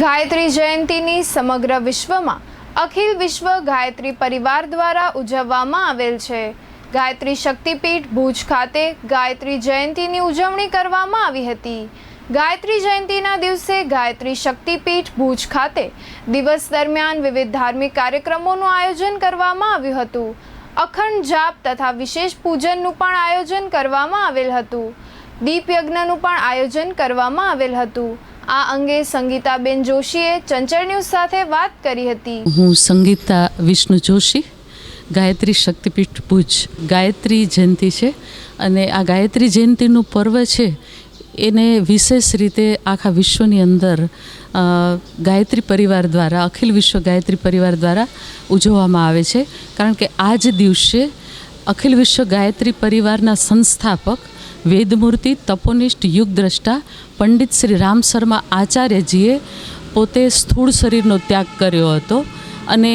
ગાયત્રી જયંતીની સમગ્ર વિશ્વમાં અખિલ વિશ્વ ગાયત્રી પરિવાર દ્વારા ઉજવવામાં આવેલ છે. ગાયત્રી શક્તિપીઠ ભુજ ખાતે ગાયત્રી જયંતીની ઉજવણી કરવામાં આવી હતી. ગાયત્રી જયંતીના દિવસે ગાયત્રી શક્તિપીઠ ભુજ ખાતે દિવસ દરમિયાન વિવિધ ધાર્મિક કાર્યક્રમોનું આયોજન કરવામાં આવ્યું હતું. અખંડ જાપ તથા વિશેષ પૂજનનું પણ આયોજન કરવામાં આવેલ હતું. દીપયજ્ઞનું પણ આયોજન કરવામાં આવેલ હતું. આ અંગે સંગીતાબેન જોશીએ ચંચળ ન્યૂઝ સાથે વાત કરી હતી. હું સંગીતા વિષ્ણુ જોશી, ગાયત્રી શક્તિપીઠ ભુજ. ગાયત્રી જયંતિ છે અને આ ગાયત્રી જયંતિનું પર્વ છે એને વિશેષ રીતે આખા વિશ્વની અંદર ગાયત્રી પરિવાર દ્વારા, અખિલ વિશ્વ ગાયત્રી પરિવાર દ્વારા ઉજવવામાં આવે છે. કારણ કે આ જ દિવસે અખિલ વિશ્વ ગાયત્રી પરિવારના સંસ્થાપક વેદમૂર્તિ, તપોનિષ્ઠ, યુગદ્રષ્ટા, પંડિત શ્રી રામ શર્મા આચાર્યજીએ પોતે સ્થૂળ શરીરનો ત્યાગ કર્યો હતો અને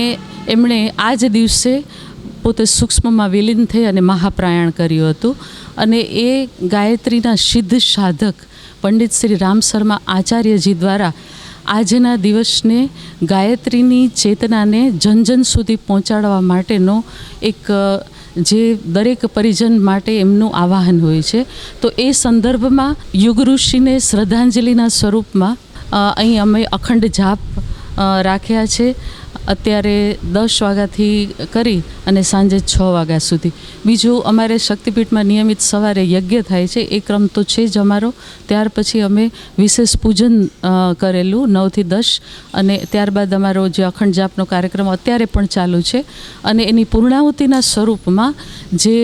એમણે આ જ દિવસે પોતે સૂક્ષ્મમાં વિલીન થઈ અને મહાપ્રાયણ કર્યું હતું. અને એ ગાયત્રીના સિદ્ધ સાધક પંડિત શ્રી રામ શર્મા આચાર્યજી દ્વારા આજના દિવસને ગાયત્રીની ચેતનાને જન જન સુધી પહોંચાડવા માટેનો એક જે દરેક પરિજન માટે એમનું આવાહન હોય છે. તો એ સંદર્ભમાં યુગ ઋષિને શ્રદ્ધાંજલિના સ્વરૂપમાં અહીં અમે અખંડ જાપ રાખ્યા છે. અત્યારે દસ વાગ્યાથી કરી અને સાંજે છ વાગ્યા સુધી. બીજું અમારે શક્તિપીઠમાં નિયમિત સવારે યજ્ઞ થાય છે, એ ક્રમ તો છે જ અમારો. ત્યાર પછી અમે વિશેષ પૂજન કરેલું નવથી દસ અને ત્યારબાદ અમારો જે અખંડ જાપનો કાર્યક્રમ અત્યારે પણ ચાલુ છે. અને એની પૂર્ણાહુતિના સ્વરૂપમાં જે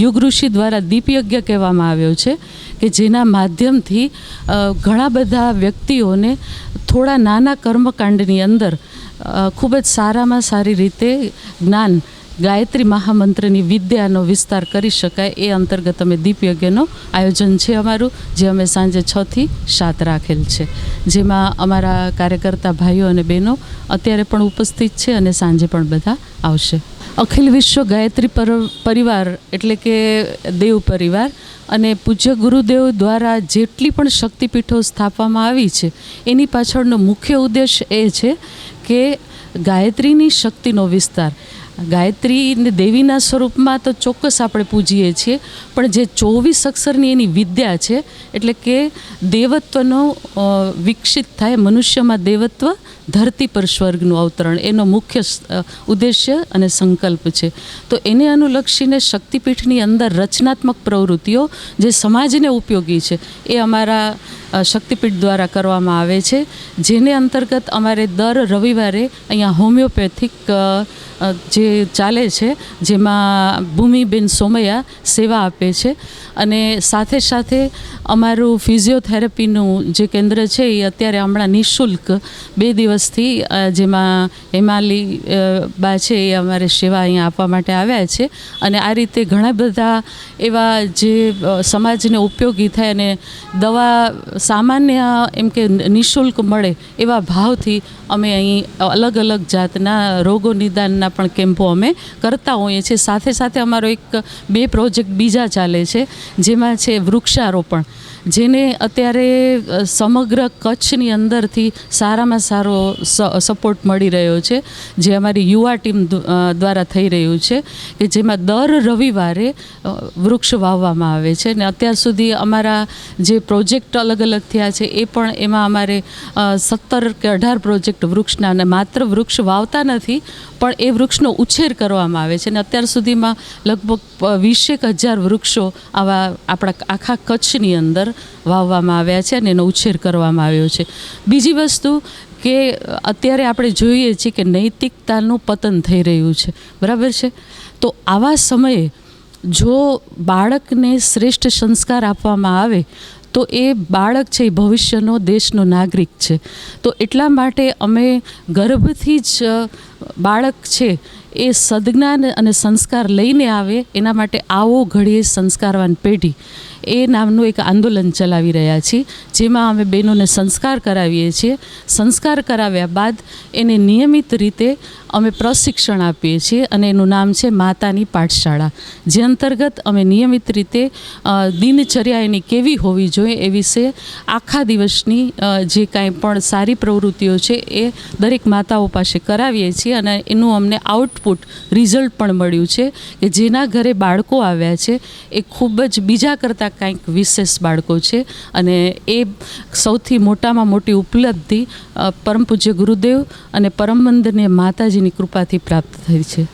યુગ ઋષિ દ્વારા દીપયજ્ઞ કહેવામાં આવ્યો છે કે જેના માધ્યમથી ઘણા બધા વ્યક્તિઓને થોડા નાના કર્મકાંડની અંદર ખૂબ જ સારામાં સારી રીતે જ્ઞાન ગાયત્રી મહામંત્રની વિદ્યાનો વિસ્તાર કરી શકાય એ અંતર્ગત અમે દીપયજ્ઞનો આયોજન છે અમારું, જે અમે સાંજે છથી સાત રાખેલ છે. જેમાં અમારા કાર્યકર્તા ભાઈઓ અને બહેનો અત્યારે પણ ઉપસ્થિત છે અને સાંજે પણ બધા આવશે. અખિલ વિશ્વ ગાયત્રી પર, પરિવાર એટલે કે દેવ પરિવાર અને પૂજ્ય ગુરુદેવ દ્વારા જેટલી પણ શક્તિપીઠો સ્થાપવામાં આવી છે, એની પાછળનો મુખ્ય ઉદ્દેશ એ છે કે ગાયત્રીની શક્તિનો વિસ્તાર. ગાયત્રીને દેવીના સ્વરૂપમાં તો ચોક્કસ આપણે પૂજીએ છીએ પણ જે ચોવીસ અક્ષરની એની વિદ્યા છે એટલે કે દેવત્વનો વિકસિત થાય મનુષ્યમાં દેવત્વ ધરતી પર સ્વર્ગનું અવતરણ એનો મુખ્ય ઉદ્દેશ્ય અને સંકલ્પ છે. તો એને અનુલક્ષીને શક્તિપીઠની અંદર રચનાત્મક પ્રવૃત્તિઓ જે સમાજને ઉપયોગી છે એ અમારા શક્તિપીઠ દ્વારા કરવામાં આવે છે જેને અંતર્ગત અમારે દર રવિવારે અહીંયા હોમિયોપેથિક અ, જે ચાલે છે, જેમાં ભૂમિબેન સોમૈયા સેવા આપે છે. અને સાથે સાથે અમારું ફિઝિયોથેરાપીનું જે કેન્દ્ર છે, એ અત્યારે હમણાં નિઃશુલ્ક બે દિવસથી જેમાં હેમાલી બા છે, એ અમારે સેવા અહીંયા આપવા માટે આવ્યા છે. અને આ રીતે ઘણા બધા એવા જે સમાજને ઉપયોગી થાય અને દવા સામાન્ય એમ કે નિઃશુલ્ક મળે એવા ભાવથી અમે અહીં અલગ અલગ જાતના રોગો નિદાનના પણ કેમ્પો અમે કરતા હોઈએ છીએ. સાથે સાથે અમારો એક બે પ્રોજેક્ટ બીજા ચાલે છે, જેમાં છે વૃક્ષારોપણ, જેને અત્યારે સમગ્ર કચ્છની અંદરથી સારામાં સારો સપોર્ટ મળી રહ્યો છે, જે અમારી યુવા ટીમ દ્વારા થઈ રહ્યું છે, કે જેમાં દર રવિવારે વૃક્ષ વાવવામાં આવે છે. ને અત્યાર સુધી અમારા જે પ્રોજેક્ટ અલગ અલગ થયા છે, એ પણ એમાં અમારે સત્તર કે અઢાર પ્રોજેક્ટ વૃક્ષના અને માત્ર વૃક્ષ વાવતા નથી, પણ એ વૃક્ષનો ઉછેર કરવામાં આવે છે અને અત્યાર સુધીમાં લગભગ વીસેક હજાર વૃક્ષો આવા આપણા આખા કચ્છની અંદર વાવવામાં આવ્યા છે અને એનો ઉછેર કરવામાં આવ્યો છે. બીજી વસ્તુ કે, અત્યારે આપણે જોઈએ છીએ કે નૈતિકતાનું પતન થઈ રહ્યું છે. બરાબર છે? તો આવા સમયે જો બાળકને શ્રેષ્ઠ સંસ્કાર આપવામાં આવે, તો એ બાળક છે એ ભવિષ્યનો દેશનો નાગરિક છે. તો એટલા માટે અમે ગર્ભથી જ બાળક છે એ સદજ્ઞાન અને સંસ્કાર લઈને આવે એના માટે આવો ઘડીએ સંસ્કારવાન પેઢી. એ નામનું એક આંદોલન ચલાવી રહ્યા છીએ, જેમાં અમે બહેનોને સંસ્કાર કરાવીએ છીએ. સંસ્કાર કરાવ્યા બાદ એને નિયમિત રીતે અમે પ્રશિક્ષણ આપીએ છીએ અને એનું નામ છે માતાની પાઠશાળા. જે અંતર્ગત અમે નિયમિત રીતે દિનચર્યા એની કેવી હોવી જોઈએ એ વિશે આખા દિવસની જે કાંઈ પણ સારી પ્રવૃત્તિઓ છે એ દરેક માતાઓ પાસે કરાવીએ છીએ અને એનું અમને આઉટપુટ રિઝલ્ટ પણ મળ્યું છે કે જેના ઘરે બાળકો આવ્યા છે એ ખૂબ જ બીજા કરતાં કાંઈક વિશેષ બાળકો છે. અને એ સૌથી મોટામાં મોટી ઉપલબ્ધિ પરમ પૂજ્ય ગુરુદેવ અને પરમ વંદનીય માતાજીની કૃપાથી પ્રાપ્ત થઈ છે.